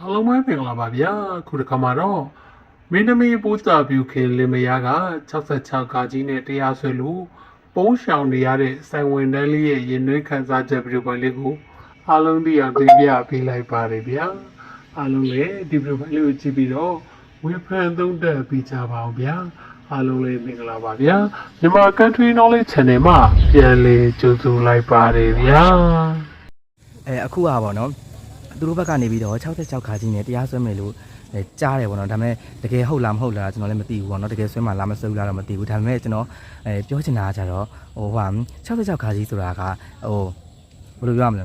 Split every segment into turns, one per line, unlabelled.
အားလုံးပဲမင်္ဂလာပါဗျာခုတစ်ခါမှာတော့မင်းသမီးပိုးစာပြူခင်လင်မယားက66ကာကြီးနဲ့တရားစွဲလို့ပုံးရှောင်နေရတဲ့စိုင်ဝင်တန်းလေးရဲ့ရင်နှွေးခံစားချက်ဗီဒီယိုပိုင်းလေးကိုအားလုံးသိအောင်တင်ပြပေးလိုက်ပါတယ်ဗျာအားလုံးလည်းဒီဗီဒီယိုပိုင်းလေးကိုကြည့်ပြီးတော့ဝေဖန်သုံးသပ်ပေးကြပါအောင်ဗျာအားလုံးလည်းမင်္ဂလာပါဗျာမြန်မာ Country Knowledge Channel မှာပြန်လည်ကြိုဆိုလိုက်ပါတယ်ဗျာ
အဲအခုอ่ะဗောနော် သူတို့ဘက်ကနေပြီးတော့66ခါကြီးနဲ့တရားစွဲမယ်လို့အဲကြားတယ်ဗောနော်ဒါပေမဲ့တကယ်ဟုတ်လားမဟုတ်လားကျွန်တော်လည်းမသိဘူးဗောနော်တကယ်စွဲမှာလားမစွဲဘူးလားတော့မသိဘူးဒါပေမဲ့ကျွန်တော်အဲပြောချင်တာကကြတော့ဟိုဟာ66ခါကြီးဆိုတာကဟိုဘယ်လိုပြောရမလဲ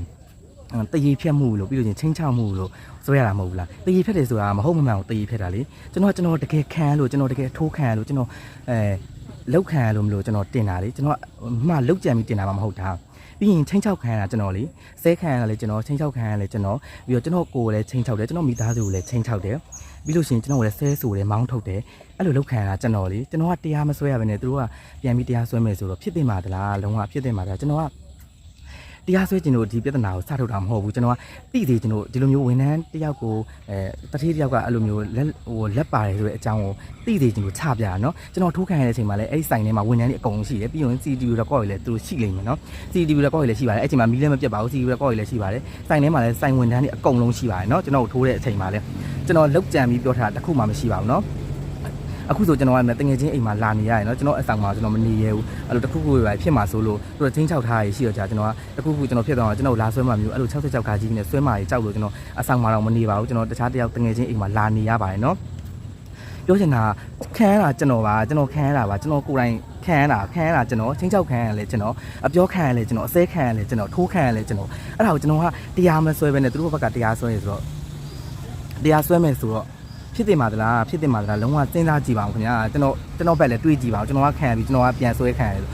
တရေဖြတ်မှုလို့ပြီးလို့ချင်းချင်းချောက်မှုလို့စွဲရတာမဟုတ်ဘူးလားတရေဖြတ်တယ်ဆိုတာမဟုတ်မမှန်ကိုတရေဖြတ်တာလေကျွန်တော်ကျွန်တော်တကယ်ခံလို့ကျွန်တော်တကယ်ထိုးခံလို့ကျွန်တော်အဲလောက်ခံလို့မလို့ကျွန်တော်တင်တာလေကျွန်တော်မှလောက်ကြံပြီးတင်တာမှမဟုတ်တာ ပြီးရင်ချင်းချောက်ခံရတာကျွန်တော်လေဆဲခံရတာလေကျွန်တော်ချင်းချောက်ခံရတာလေကျွန်တော်ပြီးတော့ကျွန်တော်ကိုယ်လည်းချင်းချောက်တယ်ကျွန်တော်မိသားစုကိုလည်းချင်းချောက်တယ်ပြီးလို့ရှိရင်ကျွန်တော်ကိုလည်းဆဲဆိုတယ်မောင်းထုတ်တယ်အဲ့လိုလောက်ခံရတာကျွန်တော်လေကျွန်တော်ကတရားမဆွဲရဘဲနဲ့သူတို့ကပြန်ပြီးတရားဆွဲမယ်ဆိုတော့ဖြစ်တင်ပါသလားလုံးဝဖြစ်တင်ပါသလားကျွန်တော်က တရားစွဲကျင်တို့ဒီပြဿနာကိုစထုတ်တာမဟုတ်ဘူးကျွန်တော်ကတိသေးကျင်တို့ဒီလိုမျိုးဝန်ထမ်းတယောက်ကိုအဲတတိတယောက်ကအဲ့လိုမျိုးလက်ဟိုလက်ပါတယ်ဆိုတဲ့အကြောင်းကိုတိသေးကျင်တို့ချပြတာเนาะကျွန်တော်ထိုးခံရတဲ့အချိန်မှာလည်းအဲ့ဒီဆိုင်ထဲမှာဝန်ထမ်းတွေအကုန်လုံးရှိတယ်ပြီးရင် CCTV record တွေလည်းသူတို့ရှိလိမ့်မယ်เนาะ CCTV record တွေလည်းရှိပါတယ်အဲ့အချိန်မှာမီးလည်းမပြတ်ပါဘူး CCTV record တွေလည်းရှိပါတယ်ဆိုင်ထဲမှာလည်းဆိုင်ဝန်ထမ်းတွေအကုန်လုံးရှိပါတယ်เนาะကျွန်တော်ထိုးတဲ့အချိန်မှာလည်းကျွန်တော်လောက်ကြံပြီးပြောထားတာတစ်ခုမှမရှိပါဘူးเนาะ အခုဆိုကျွန်တော်ကတငယ်ချင်းအိမ်မှာလာနေရတယ်เนาะကျွန်တော်အဆောင်မှာကျွန်တော်မနေရဘူးအဲ့လိုတစ်ခုခုပဲဖြစ်မှာဆိုလို့သူတို့ချင်းချောက်ထားရရှိတော့ကြာကျွန်တော်ကတစ်ခုခုကျွန်တော်ဖြစ်သွားတော့ကျွန်တော်လာဆွဲမှမျိုးအဲ့လို66ခါကြီးနဲ့ဆွဲမှရကြောက်လို့ကျွန်တော်အဆောင်မှာတော့မနေပါဘူးကျွန်တော်တခြားတယောက်တငယ်ချင်းအိမ်မှာလာနေရပါတယ်เนาะပြောချင်တာခံရတာကျွန်တော်ပါကျွန်တော်ခံရတာပါကျွန်တော်ကိုယ်တိုင်ခံရတာခံရတာကျွန်တော်ချင်းချောက်ခံရလဲကျွန်တော်အပြောခံရလဲကျွန်တော်အစဲခံရလဲကျွန်တော်ထိုးခံရလဲကျွန်တော်အဲ့ဒါကိုကျွန်တော်ကတရားမဆွဲဘဲနဲ့သူတို့ဘက်ကတရားဆွဲရဆိုတော့တရားဆွဲမယ်ဆိုတော့ ဖြစ်တင်ပါသလားဖြစ်တင်ပါသလားလုံးဝစဉ်းစားကြည့်ပါဦးခင်ဗျာကျွန်တော်ကျွန်တော်ဘက်လည်းတွေးကြည့်ပါဦးကျွန်တော်ကခံရပြီးကျွန်တော်ကပြန်ဆွဲခံရတယ်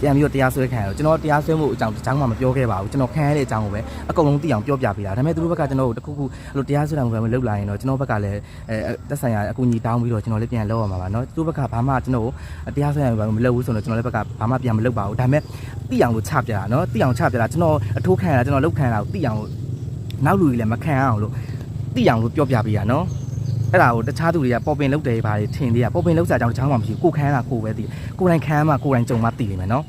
ပြန်ပြီးတော့တရားဆွဲခံရတယ်ကျွန်တော်တရားဆွဲမှုအကြောင်းတခြားမှမပြောခဲ့ပါဘူးကျွန်တော်ခံရတဲ့အကြောင်းကိုပဲအကုန်လုံးသိအောင်ပြောပြပေးတာဒါပေမဲ့သူတို့ဘက်ကကျွန်တော်တို့တခုခုအဲ့လိုတရားဆွဲတာမျိုးပဲမလုပ်လာရင်တော့ကျွန်တော်ဘက်ကလည်းအဲတက်ဆိုင်ရာအကူအညီတောင်းပြီးတော့ကျွန်တော်လည်းပြန်လုပ်ရမှာပါเนาะသူတို့ဘက်ကဘာမှကျွန်တော်တရားဆွဲရမှာမလုပ်ဘူးဆိုတော့ကျွန်တော်လည်းဘက်ကဘာမှပြန်မလုပ်ပါဘူးဒါပေမဲ့သိအောင်လို့ချပြတာเนาะသိအောင်ချပြတာကျွန်တော်အထိုးခံရတာကျွန်တော်လောက်ခံရတာကိုသိအောင်လို့နောက်လူတွေလည်းမခံအောင်လို့သိအောင်လို့ပြောပြပေးတာเนาะ အဲ့ဒါကိုတခြားသူတွေကပေါ်ပင်လောက်တယ်ပါထင်သေးရပေါ်ပင်လောက်စားကြောင်တခြားမှမရှိဘူးကိုခန်းတာကိုပဲသိကိုယ်တိုင်ခန်းမှကိုယ်တိုင်ကြုံမှသိနေမယ်နော်